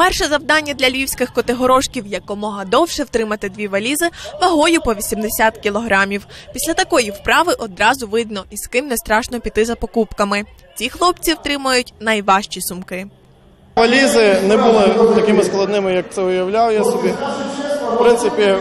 Перше завдання для львівських котигорошків якомога довше втримати дві валізи вагою по 80 кілограмів. Після такої вправи одразу видно, із ким не страшно піти за покупками. Ці хлопці втримують найважчі сумки. Валізи не були такими складними, як це уявляв я собі. В принципі,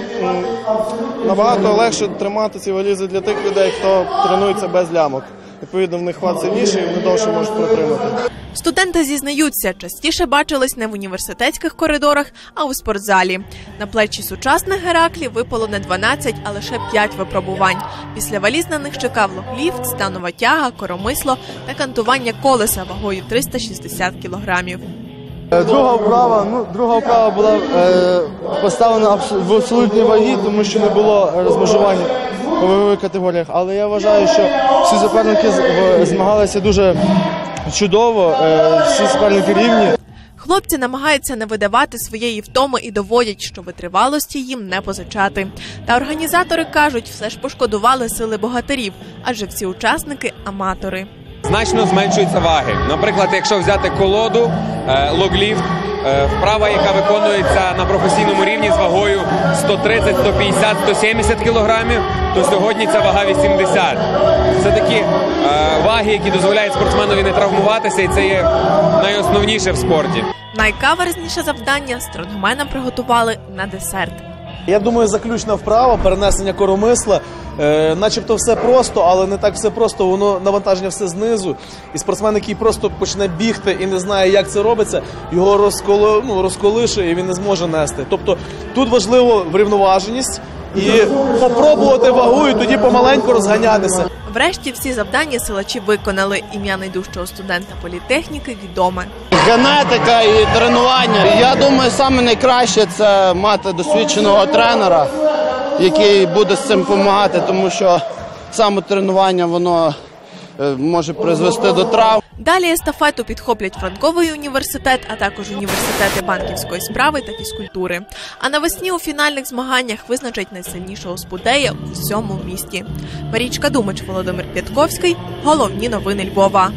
набагато легше тримати ці валізи для тих людей, хто тренується без лямок. Відповідно, в них хват сильніший, і вони довше можуть протримати. Студенти зізнаються, частіше бачились не в університетських коридорах, а у спортзалі. На плечі сучасних Гераклі випало не 12, а лише 5 випробувань. Після валіз на них чекав логліфт, станова тяга, коромисло та кантування колеса вагою 360 кілограмів. Е, Друга вправа, ну друга вправа була е, поставлена в абсолютній вагі, тому що не було розмежування у вагових категоріях. Але я вважаю, що всі суперники змагалися дуже чудово, е, всі суперники рівні. Хлопці намагаються не видавати своєї втоми і доводять, що витривалості їм не позичати. Та організатори кажуть, все ж пошкодували сили богатирів, адже всі учасники аматори. Значно зменшуються ваги. Наприклад, якщо взяти колоду, е, логліфт, е, вправа, яка виконується на професійному рівні з вагою 130, 150, 170 кілограмів, то сьогодні ця вага 80. Це такі е, ваги, які дозволяють спортсменові не травмуватися, і це є найосновніше в спорті. Найкаверзніше завдання стронгменам приготували на десерт. Я думаю, заключна вправа, перенесення коромисла. Е, начебто все просто, але не так все просто. Воно навантаження все знизу. І спортсмен, який просто почне бігти і не знає, як це робиться, його розколо, ну, розколише і він не зможе нести. Тобто тут важливо врівноваженість і попробувати вагу, і тоді помаленьку розганятися. Врешті всі завдання силачі виконали. Ім'я найдужчого студента політехніки відоме. Генетика і тренування. Я думаю, саме найкраще це мати досвідченого тренера, який буде з цим допомагати, тому що саме тренування воно е, може призвести до травм. Далі естафету підхоплять Франковий університет, а також університети банківської справи та фізкультури. А навесні у фінальних змаганнях визначать найсильнішого спудея у всьому місті. Марічка Думач, Володимир П'ятковський. Головні новини Львова.